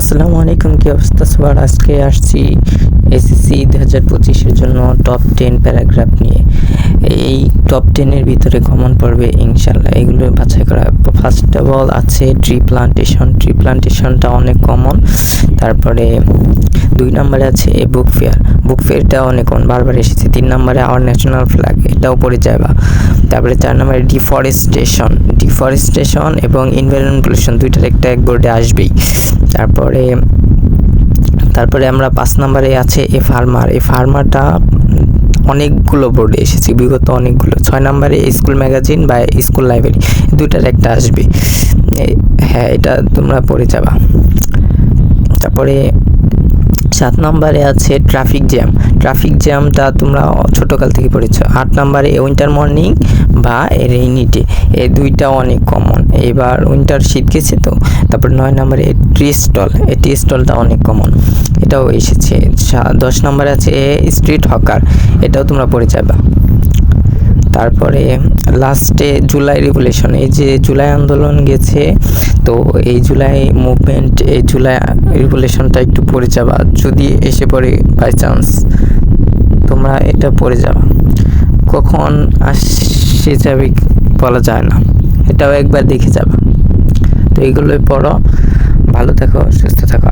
আসসালামু আলাইকুম, কি অবস্থা সবার? আজকে আসছি এসএসসি দু হাজার পঁচিশের জন্য টপ টেন প্যারাগ্রাফ নিয়ে। এই টপ টেনের ভিতরে কমন পড়বে ইনশাল্লাহ এগুলো বাছাই করা ফার্স্ট অফ অল আছে ট্রি প্লান্টেশন ট্রি প্লান্টেশনটা অনেক কমন তারপরে দুই নম্বরে আছে বুক ফেয়ার বুক ফেয়ারটা অনেক বারবার এসেছে। তিন নম্বরে আওয়ার ন্যাশনাল ফ্ল্যাগ এটাও পড়ে যাবা তারপরে চার নম্বরে ডিফরেস্টেশন ডিফরেস্টেশন এবং ইনভায়রনমেন্ট পলিউশন দুইটার একটা এক বোর্ডে আসবেই। তারপরে তারপরে আমরা পাঁচ নাম্বারে আছে এ ফার্মার। এই ফার্মারটা অনেকগুলো বোর্ডে এসেছে, বিগত অনেকগুলো। ছয় নম্বরে স্কুল ম্যাগাজিন বা স্কুল লাইব্রেরি দুইটার একটা আসবে। হ্যাঁ এটা তোমরা পড়ে যাবা। তারপরে সাত নম্বরে আছে ট্রাফিক জ্যাম। ট্রাফিক জ্যামটা তোমরা ছোটোকাল থেকে পড়েছো। আট নম্বরে উইন্টার মর্নিং বা রেইনি ডে এই দুইটা অনেক কমন এবার উইন্টার শীত গেছে তো, তারপর নয় নম্বরে ট্রি স্টল এই টি স্টলটা অনেক কমন এটাও এসেছে। দশ নম্বরে আছে স্ট্রিট হকার এটাও তোমরা পড়ে যাবে। তারপরে লাস্টে জুলাই রিভলিউশন এই যে জুলাই আন্দোলন গেছে তো এই জুলাই মুভমেন্ট এই জুলাই রিভলিউশনটা একটু পড়ে যাবা। যদি এসে পড়ে বাই চান্স তোমরা এটা পড়ে যাবা। কখন আসে যাবে বলা যায় না। এটাও একবার দেখে যাবা। তো এগুলোই পড়ো। ভালো থাকো, সুস্থ থাকো।